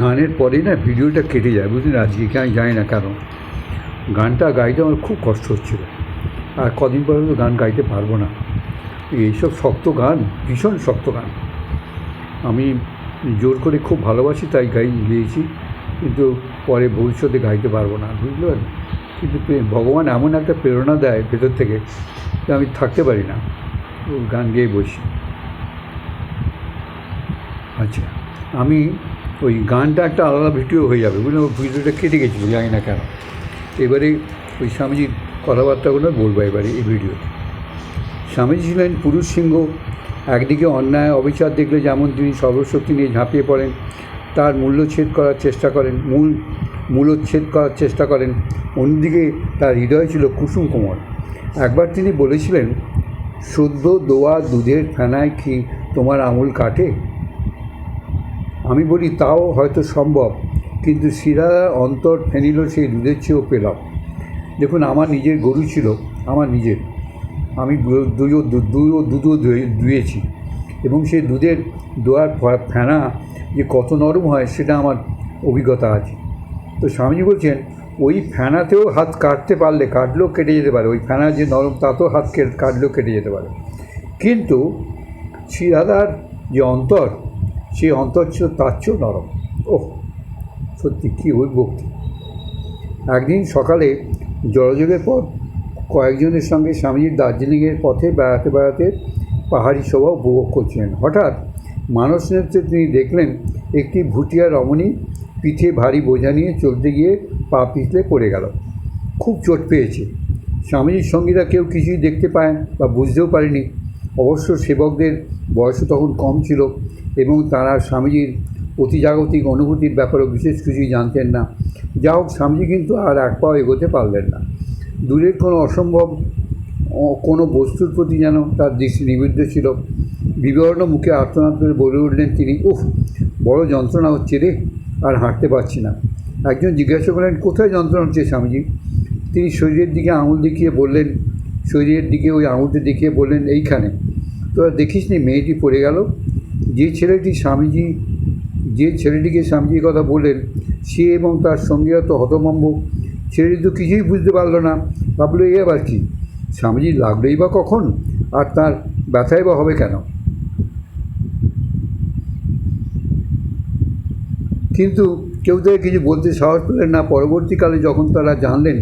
গানের পরেই না ভিডিওটা কেটে যায় বুঝলেন আজকে আমি জানি না কেন গানটা গাইতে আমার খুব কষ্ট হচ্ছিল। আর কদিন পরে তো গান গাইতে পারব না। এইসব শক্ত গান, ভীষণ শক্ত গান। আমি জোর করে খুব ভালোবাসি, তাই গাই, গিয়েছি। কিন্তু পরে ভবিষ্যতে গাইতে পারব না বুঝলেন কিন্তু ভগবান এমন একটা প্রেরণা দেয় ভেতর থেকে যে আমি থাকতে পারি না। গান গেয়ে বসি। আচ্ছা আমি ওই গানটা একটা আলাদা ভিডিও হয়ে যাবে বুঝলেন ওই ভিডিওটা কেটে গেছিল, জানি না কেন। এবারে ওই স্বামীজির কথাবার্তাগুলো বলব এবারে এই ভিডিওতে। স্বামীজি ছিলেন পুরুষ সিংহ, একদিকে অন্যায়, অবিচার দেখলে যেমন তিনি সর্বশক্তি নিয়ে ঝাঁপিয়ে পড়েন, তার মূল্যচ্ছেদ করার চেষ্টা করেন, মূল, মূলোচ্ছেদ করার চেষ্টা করেন, অন্যদিকে তার হৃদয় ছিল কুসুম কোমল। একবার তিনি বলেছিলেন, সদ্য দোয়া দুধের ফেনায় কি তোমার আঙুল কাটে? আমি বলি, তাও হয়তো সম্ভব। কিন্তু শিরা অন্তর ফেনিল সেই দুধের চেয়েও পেলাম। দেখুন, আমার নিজের গরু ছিল, আমার নিজের। আমি দুইও দুইও দুধও দুয়েছি এবং সেই দুধের দোয়ার ফেনা যে কত নরম হয়, সেটা আমার অভিজ্ঞতা আছে। তো স্বামীজি বলছেন, ওই ফেনাতেও হাত কাটতে পারলে কাটলেও কেটে যেতে পারে। ওই ফেনা যে নরম, তাতেও হাত কেটে কাটলেও কেটে যেতে পারে। কিন্তু শ্রীরাধার যে অন্তর সেই অন্তর ছিল তার চেয়েও নরম। ওহ, সত্যি কী ওই ভক্তি একদিন সকালে জলযোগের পর কয়েকজনের সঙ্গে স্বামীজির দার্জিলিংয়ের পথে বেড়াতে বেড়াতে পাহাড়ি শোভা উপভোগ করছিলেন। হঠাৎ মানস নেত্রে তিনি দেখলেন একটি ভুটিয়া রমণী পিঠে ভারী বোঝা নিয়ে চলতে গিয়ে পা পিছলে পড়ে গেল। খুব চোট পেয়েছে। স্বামীজির সঙ্গীরা কেউ কিছুই দেখতে পায় বা বুঝতেও পারেনি। অবশ্য সেবকদের বয়সও তখন কম ছিল। এবং তারা স্বামীজির অতিজাগতিক অনুভূতির ব্যাপারেও বিশেষ কিছুই জানতেন না। যা হোক, স্বামীজি কিন্তু আর এক পাও এগোতে পারলেন না। দূরের কোনো অসম্ভব কোনো বস্তুর প্রতি যেন তার দৃষ্টি নিবিদ্ধ ছিল। বিবর্ণ মুখে আর্তনাদ করে বলে উঠলেন তিনি, উফ, বড় যন্ত্রণা হচ্ছে রে, আর হাঁটতে পারছি না। একজন জিজ্ঞাসা করলেন, কোথায় যন্ত্রণা হচ্ছে স্বামীজি? তিনি শরীরের দিকে আঙুল দেখিয়ে বললেন, শরীরের দিকে, ওই আঙুলটি দেখিয়ে বললেন, এইখানে। তোরা দেখিস নি মেয়েটি পড়ে গেল? যে ছেলেটি স্বামীজি, যে ছেলেটিকে স্বামীজির কথা বললেন, সে এবং তার সঙ্গী তো হতভম্ব। ছেলেটি তো কিছুই বুঝতে পারল না। ভাবলো, এ আবার কি? স্বামীজি লাগলেই বা কখন? আর তার ব্যথাই বা হবে কেন? কিন্তু কেউ তাকে কিছু বলতে সাহস পেলেন না, পরবর্তীকালে যখন তারা জানলেন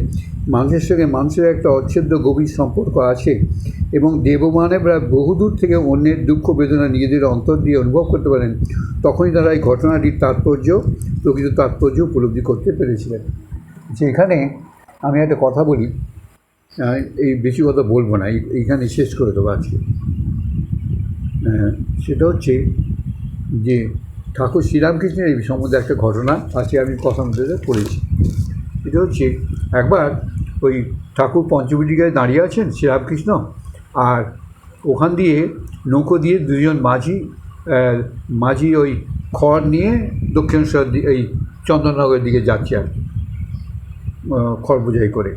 মানুষের সঙ্গে মানুষের একটা অচ্ছেদ্য গভীর সম্পর্ক আছে এবং দেবমানেবরা বহুদূর থেকে অন্যের দুঃখ বেদনা নিজেদের অন্তর দিয়ে অনুভব করতে পারেন, তখনই তারা এই ঘটনাটির তাৎপর্য, প্রকৃত তাৎপর্য উপলব্ধি করতে পেরেছিলেন। যে এখানে আমি একটা কথা বলি এই বেশি কথা বলব না এইখানে শেষ করে দেবো আজকে। সেটা হচ্ছে যে ঠাকুর শ্রীরামকৃষ্ণের এই সম্বন্ধে একটা ঘটনা আজকে আমি কথা মধ্যে পড়েছি। এটা হচ্ছে একবার ওই ঠাকুর পঞ্চবটিকায় দাঁড়িয়ে আছেন শ্রীরামকৃষ্ণ আর ওখান দিয়ে নৌকো দিয়ে দুজন মাঝি মাঝি ওই খড় নিয়ে দক্ষিণেশ্বর এই চন্দননগরের দিকে যাচ্ছে আর খড় বোঝাই করে।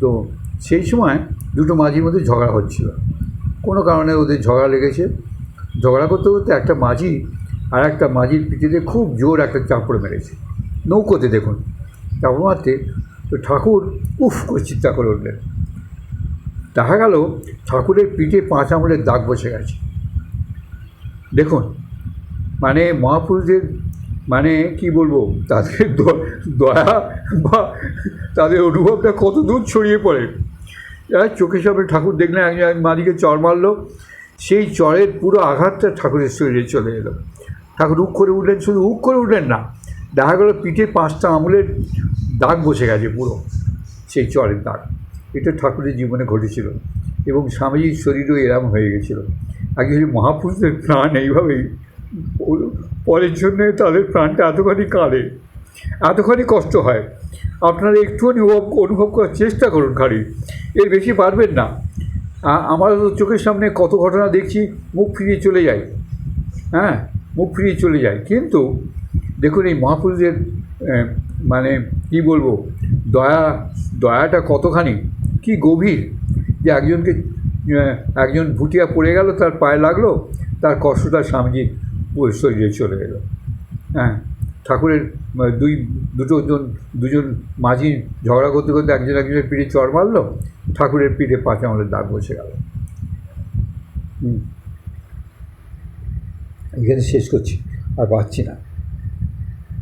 তো সেই সময় দুটো মাঝির মধ্যে ঝগড়া হচ্ছিল। কোনো কারণে ওদের ঝগড়া লেগেছে। ঝগড়া করতে করতে একটা মাঝি আর একটা মাঝির পিঠিতে খুব জোর একটা চাপড় মেরেছে। নৌকোতে দেখুন। চাপড় মারতে তো ঠাকুর উফ করে চিৎকার করে উঠলেন। দেখা গেল ঠাকুরের পিঠে পাঁচ আঙুলের দাগ বসে গেছে। দেখুন মানে মহাপুরুষদের মানে কি বলব, তাদের দয়া বা তাদের অনুভবটা কত দূর ছড়িয়ে পড়ে। যারা চোখের সামনে ঠাকুর দেখলেন, একজন এক মাদিকে চর মারলো। সেই চরের পুরো আঘাতটা ঠাকুরের শরীরে চলে এলো। ঠাকুর উক করে উঠলেন, শুধু উক করে উঠলেন না, দেখা গেলো পিঠে পাঁচটা আঙুলের দাগ বসে গেছে পুরো, সেই চরের দাগ। এটা ঠাকুরের জীবনে ঘটেছিল এবং স্বামীজির শরীরও এরম হয়ে গেছিল। আগে মহাপুরুষের প্রাণ এইভাবেই, পরের জন্যে তাদের প্রাণটা এতখানি কাঁদে এতখানি কষ্ট হয়। আপনারা একটুখানি অনুভব অনুভব করার চেষ্টা করুন খালি, এর বেশি পারবেন না। আমার তো চোখের সামনে কত ঘটনা দেখছি, মুখ ফিরিয়ে চলে যায় হ্যাঁ? মুখ ফিরিয়ে চলে যায়। কিন্তু দেখুন এই মহাপুরুষদের মানে কি বলব, দয়া, দয়াটা কতখানি, কি গভীর যে একজনকে একজন ভুটিয়া পড়ে গেল, তার পায়ে লাগল, তার কষ্টটা স্বামীজির পুরো শরীরে চলে এলো। হ্যাঁ ঠাকুরের দুই, দুটো জন, দুজন মাঝি ঝগড়া করতে করতে একজন একজনের পিঠে চড় মারলো, ঠাকুরের পিঠে পাঁচ আমাদের দাগ বসে গেল। এখানে শেষ করছি আর পাচ্ছি না।